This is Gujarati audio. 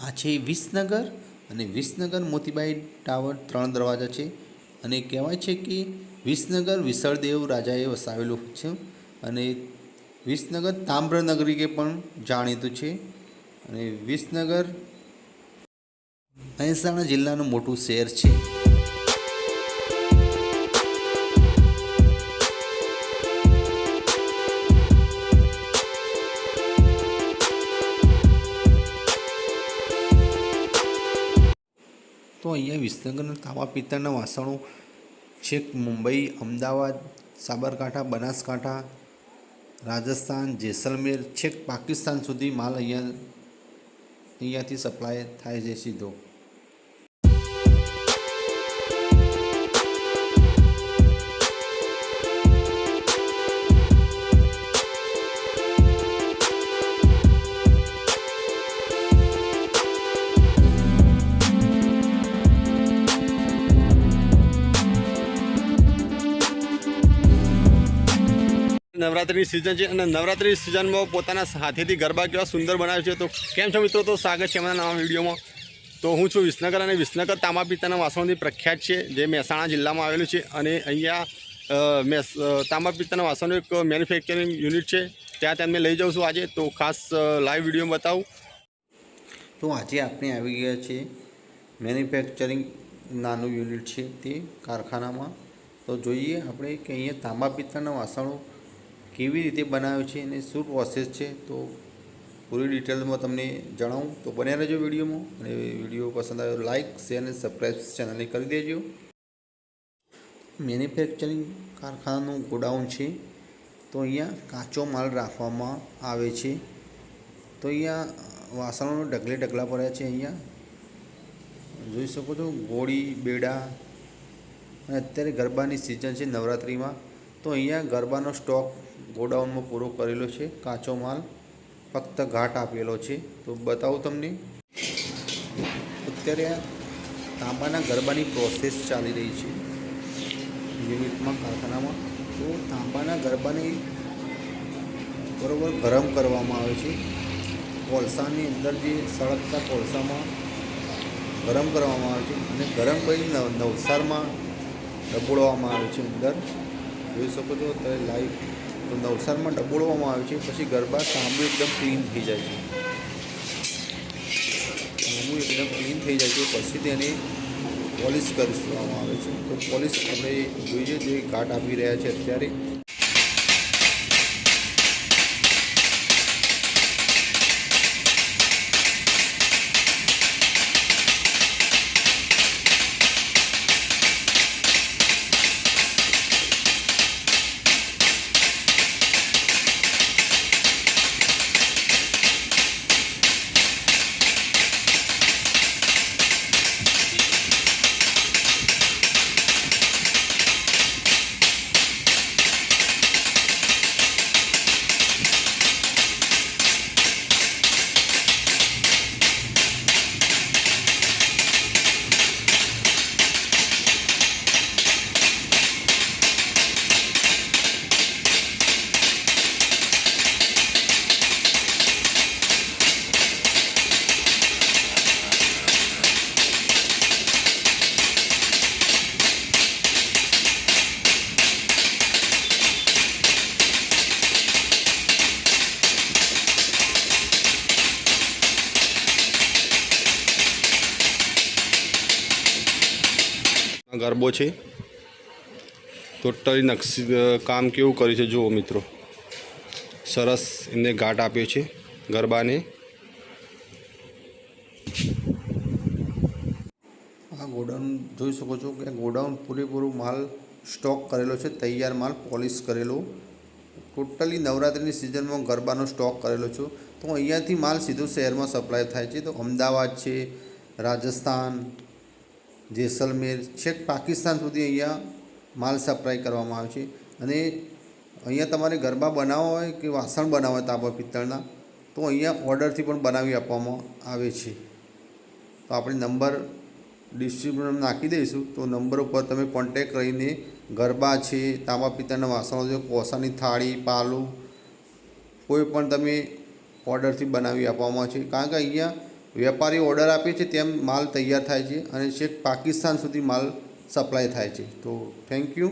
આ છે વિસનગર અને વિસનગર મોતીબાઈ ટાવર ત્રણ દરવાજા છે. અને કહેવાય છે કે વિસનગર વિસળદેવ રાજાએ વસાવેલું છે અને વિસનગર તામ્રનગરી પણ જાણીતું છે. અને વિસનગર મહેસાણા જિલ્લાનું મોટું શહેર છે. તો અહીંયા વિસનગરના તાંબા પિત્તળના વાસણો છેક મુંબઈ, અમદાવાદ, સાબરકાંઠા, બનાસકાંઠા, રાજસ્થાન, જેસલમેર છેક પાકિસ્તાન સુધી માલ અહીંયા અહીંયાથી સપ્લાય થાય છે સીધો. નવરાત્રિની સિઝન છે અને નવરાત્રિની સિઝનમાં પોતાના હાથેથી ગરબા કેવા સુંદર બનાવે છે તો કેમ છો મિત્રો? તો સ્વાગત છે અમારા નવા વિડીયોમાં. તો હું છું વિસનગર અને વિસનગર તાંબા પિત્તળના વાસણોથી પ્રખ્યાત છે, જે મહેસાણા જિલ્લામાં આવેલું છે અને અહીંયા મેસ તાંબા પિત્તળના વાસણનું એક મેન્યુફેક્ચરિંગ યુનિટ છે. ત્યાં તેમને લઈ જાઉં છું આજે. તો ખાસ લાઈવ વીડિયો બતાવું. તો આજે આપણે આવી ગયા છે મેન્યુફેક્ચરિંગ નાનું યુનિટ છે તે કારખાનામાં. તો જોઈએ આપણે કે અહીંયા તાંબા પિત્તળના વાસણો કેવી રીતે બનાવ્યો છે અને શું પ્રોસેસ છે તો પૂરી ડિટેલમાં તમને જણાવું. તો બન્યા રહેજો વિડીયોમાં અને વીડિયો પસંદ આવ્યો લાઇક શેર અને સબસ્ક્રાઈબ ચેનલને કરી દેજો. મેન્યુફેક્ચરિંગ કારખાનાનું ગોડાઉન છે. તો અહીંયા કાચો માલ રાખવામાં આવે છે. તો અહીંયા વાસણોનો ઢગલે ઢગલા પડ્યા છે અહીંયા. જોઈ શકો છો, ગોળી, બેડા અને અત્યારે ગરબાની સિઝન છે નવરાત્રિમાં. તો અહીંયા ગરબાનો સ્ટોક ગોડાઉનમાં પૂરો કરેલો છે, કાચો માલ ફક્ત ઘાટ આપેલો છે. તો બતાવું તમને, અત્યારે આ તાંબાના ગરબાની પ્રોસેસ ચાલી રહી છે. યુનિટમાં કારખાનામાં. તો તાંબાના ગરબાને બરોબર ગરમ કરવામાં આવે છે. કોલસાની અંદર જે સળગતા કોલસામાં ગરમ કરવામાં આવે છે અને ગરમ કરી નવસારમાં ડબોળવામાં આવે છે અંદર. જોઈ શકો છો, અત્યારે લાઈવ તો નવસારમાં ડબોળવામાં આવે છે, પછી ગરબા સાંભળું એકદમ ક્લીન થઈ જાય છે. સાંભળું એકદમ ક્લીન થઈ જાય છે, પછી તેને પોલિશ કરવામાં આવે છે. તો પોલિશ આપણે જોઈએ જે ઘાટ આપી રહ્યા છે અત્યારે ગરબો છે. ટોટલી નક્સી કામ કેવું કર્યું છે જુઓ મિત્રો. સરસ એમને ઘાટ આપ્યો છે ગરબાને. આ ગોડાઉન જોઈ શકો છો કે ગોડાઉન પૂરેપૂરો માલ સ્ટોક કરેલો છે, તૈયાર માલ પોલિશ કરેલો. ટોટલી નવરાત્રિની સિઝનમાં ગરબાનો સ્ટોક કરેલો છું. તો અહીંયાથી માલ સીધો શહેરમાં સપ્લાય થાય છે. તો અમદાવાદ છે, રાજસ્થાન જેસલમેર છેક પાકિસ્તાન સુધી અહીંયા માલ સપ્લાય કરવામાં આવે છે. અને અહીંયા તમારે ગરબા બનાવવા હોય કે વાસણ બનાવવા હોય તાંબા પિત્તળના, તો અહીંયા ઓર્ડરથી પણ બનાવી આપવામાં આવે છે. તો આપણે નંબર ડિસ્ટ્રીબ્યુટર નાખી દઈશું, તો નંબર ઉપર તમે કોન્ટેક કરીને ગરબા છે, તાંબા પિત્તળના વાસણો છે, કોસાની થાળી, પાલું, કોઈ પણ તમે ઓર્ડરથી બનાવી આપવામાં છે. કારણ કે અહીંયા વેપારી ઓર્ડર આપે છે તેમ માલ તૈયાર થાય છે અને છેક પાકિસ્તાન સુધી માલ સપ્લાય થાય છે. તો થેન્ક યુ